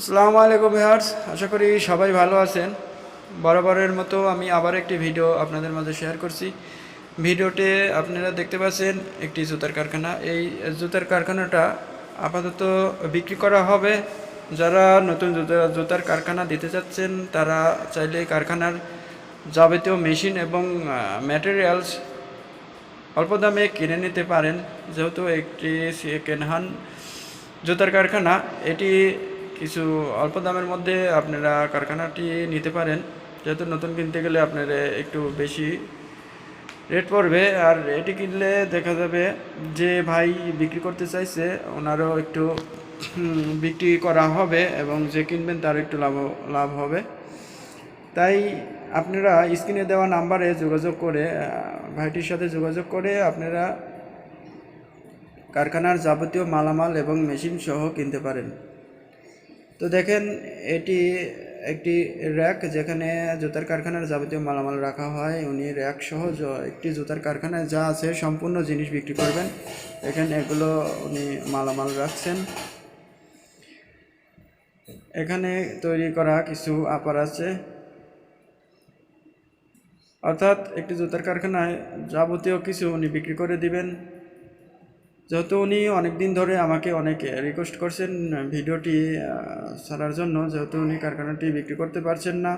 আসসালামু আলাইকুম ভিউয়ার্স, আশা করি সবাই ভালো আছেন। বরাবরের মতো আমি আবার একটি ভিডিও আপনাদের মাঝে শেয়ার করছি। ভিডিওতে আপনারা দেখতে পাচ্ছেন একটি জুতার কারখানা। এই জুতার কারখানাটা আপাতত বিক্রি করা হবে। যারা নতুন জুতা, জুতার কারখানা দিতে চাচ্ছেন, তারা চাইলে কারখানার যাবতীয় মেশিন এবং ম্যাটেরিয়ালস অল্প দামে কিনে নিতে পারেন। যেহেতু একটি সেকেন্ড হ্যান্ড জুতার কারখানা, এটি কিছু অল্প দামের মধ্যে আপনারা কারখানাটি নিতে পারেন। যেহেতু নতুন কিনতে গেলে আপনার একটু বেশি রেট পড়বে। আর এটি কিনলে দেখা যাবে যে ভাই বিক্রি করতে চাইছে, ওনারও একটু বিক্রি করা হবে এবং যে কিনবেন তার একটু লাভ লাভ হবে। তাই আপনারা স্ক্রিনে দেওয়া নাম্বারে যোগাযোগ করে, ভাইটির সাথে যোগাযোগ করে আপনারা কারখানার যাবতীয় মালামাল এবং মেশিন সহ কিনতে পারেন। তো দেখেন, এটি একটি র্যাক যেখানে জুতার কারখানার যাবতীয় মালামাল রাখা হয়। উনি র্যাক সহ একটি জুতার কারখানায় যা আছে সম্পূর্ণ জিনিস বিক্রি করবেন। এখানে এগুলো উনি মালামাল রাখছেন। এখানে তৈরি করা কিছু আপার আছে। অর্থাৎ একটি জুতার কারখানায় যাবতীয় কিছু উনি বিক্রি করে দিবেন। যেহেতু উনি অনেক দিন ধরে আমাকে অনেক রিকোয়েস্ট করছেন, ভিডিওটি ছাড়ার জন্য। যেহেতু উনি কারখানাটি বিক্রি করতে পারছেন না।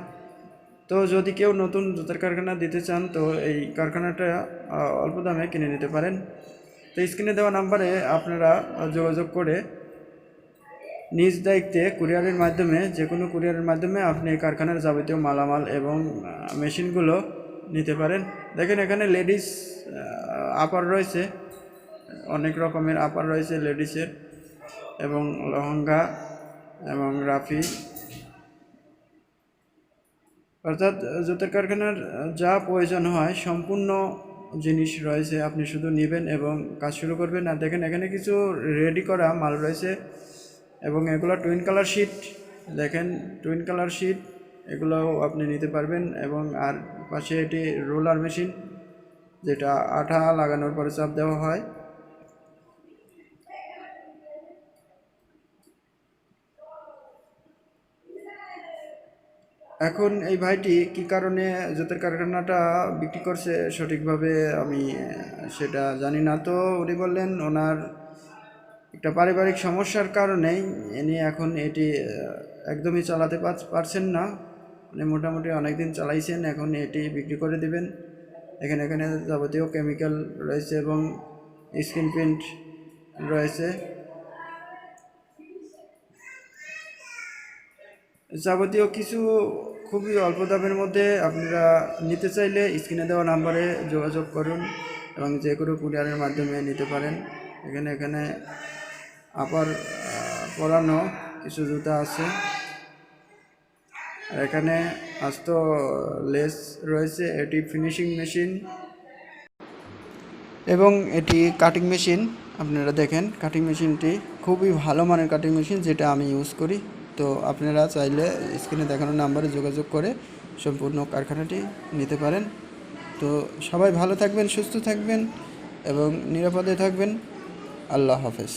তো যদি কেউ নতুন জুতার কারখানা দিতে চান, তো এই কারখানাটা অল্প দামে কিনে নিতে পারেন। তো স্ক্রিনে দেওয়া নাম্বারে আপনারা যোগাযোগ করে নিজ দায়িত্বে কুরিয়ারের মাধ্যমে, যে কোনো কুরিয়ারের মাধ্যমে আপনি এই কারখানার যাবতীয় মালামাল এবং মেশিনগুলো নিতে পারেন। দেখেন এখানে লেডিস আপার রয়েছে। অনেক রকমের আপার রয়েছে, লেডিসের এবং লহঙ্গা এবং রাফি। অর্থাৎ জুতার কারখানার যা প্রয়োজন হয়, সম্পূর্ণ জিনিস রয়েছে, আপনি শুধু নেবেন এবং কাজ শুরু করবেন। আর দেখেন, এখানে কিছু রেডি করা মাল রয়েছে এবং এগুলো টুইন কালার শিট দেখেন টুইন কালার শিট এগুলোও আপনি নিতে পারবেন এবং আর পাশে এটি রোলার মেশিন যেটা আঠা লাগানোর পরে চাপ দেওয়া হয়। এখন এই ভাইটি কি কারণে জুতের কারখানাটা বিক্রি করছে সঠিকভাবে আমি সেটা জানি না। তো উনি বললেন ওনার একটা পারিবারিক সমস্যার কারণেই ইনি এখন এটি একদমই চালাতে পারছেন না। উনি মোটামুটি অনেক দিন চালাইছেন, এখন এটি বিক্রি করে দিবেন। এখানে এখানে যাবতীয় কেমিক্যাল রয়েছে এবং স্ক্রিন প্রিন্ট রয়েছে। যাবতীয় কিছু খুবই অল্প দামের মধ্যে আপনারা নিতে চাইলে স্ক্রিনে দেওয়া নাম্বারে যোগাযোগ করুন এবং যে কোনো কুরিয়ারের মাধ্যমে নিতে পারেন। এখানে এখানে আপার পরানো কিছু জুতা আছে। আর এখানে আস্ত লেস রয়েছে, এটি ফিনিশিং মেশিন এবং এটি কাটিং মেশিন আপনারা দেখেন কাটিং মেশিনটি খুবই ভালো মানের কাটিং মেশিন যেটা আমি ইউজ করি। তো আপনারা চাইলে স্ক্রিনে দেখানো নাম্বারে যোগাযোগ করে সম্পূর্ণ কারখানাটি নিতে পারেন। তো সবাই ভালো থাকবেন, সুস্থ থাকবেন এবং নিরাপদে থাকবেন। আল্লাহ হাফেজ।